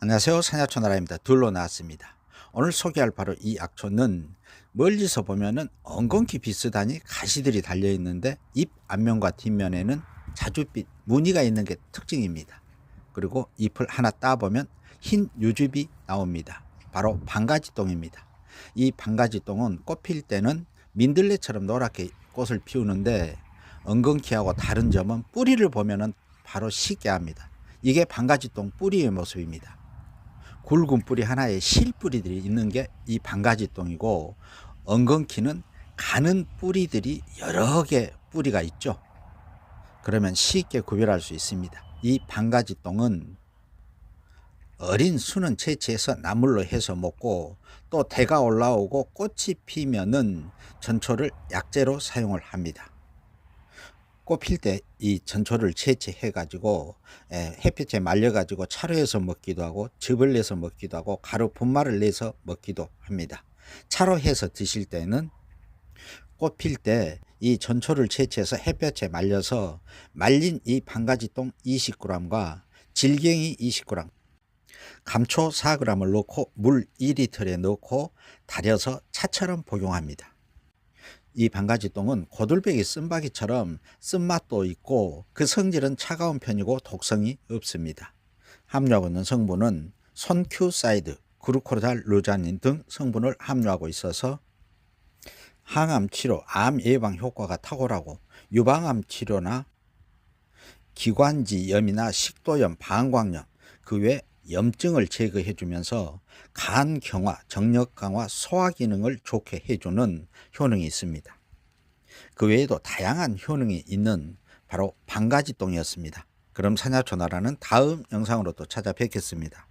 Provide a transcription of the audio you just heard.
안녕하세요. 산야초 나라입니다. 둘로 나왔습니다. 오늘 소개할 바로 이 약초는 멀리서 보면은 엉겅퀴 비슷하니 가시들이 달려 있는데 잎 앞면과 뒷면에는 자줏빛 무늬가 있는 게 특징입니다. 그리고 잎을 하나 따보면 흰 유즙이 나옵니다. 바로 방가지똥입니다. 이 방가지똥은 꽃필 때는 민들레처럼 노랗게 꽃을 피우는데 엉겅퀴하고 다른 점은 뿌리를 보면은 바로 시게 합니다. 이게 방가지똥 뿌리의 모습입니다. 굵은 뿌리 하나에 실 뿌리들이 있는 게이 방가지똥이고 엉겅퀴는 가는 뿌리들이 여러 개 뿌리가 있죠. 그러면 쉽게 구별할 수 있습니다. 이 방가지똥은 어린 수는 채취해서 나물로 해서 먹고 또 대가 올라오고 꽃이 피면은 전초를 약재로 사용을 합니다. 꽃필 때 이 전초를 채취해 가지고 햇볕에 말려 가지고 차로 해서 먹기도 하고 즙을 내서 먹기도 하고 가루 분말을 내서 먹기도 합니다. 차로 해서 드실 때는 꽃필 때 이 전초를 채취해서 햇볕에 말려서 말린 이 방가지 똥 20g과 질갱이 20g 감초 4g을 넣고 물 2리터에 넣고 달여서 차처럼 복용합니다. 이 방가지똥은 고들배기 쓴바기처럼 쓴맛도 있고 그 성질은 차가운 편이고 독성이 없습니다. 함유하고 있는 성분은 손큐사이드, 그루코달 루자닌 등 성분을 함유하고 있어서 항암 치료, 암 예방 효과가 탁월하고 유방암 치료나 기관지염이나 식도염, 방광염, 그 외 염증을 제거해 주면서 간 경화, 정력 강화, 소화 기능을 좋게 해 주는 효능이 있습니다. 그 외에도 다양한 효능이 있는 바로 방가지똥이었습니다. 그럼 사냐초나라는 다음 영상으로 또 찾아뵙겠습니다.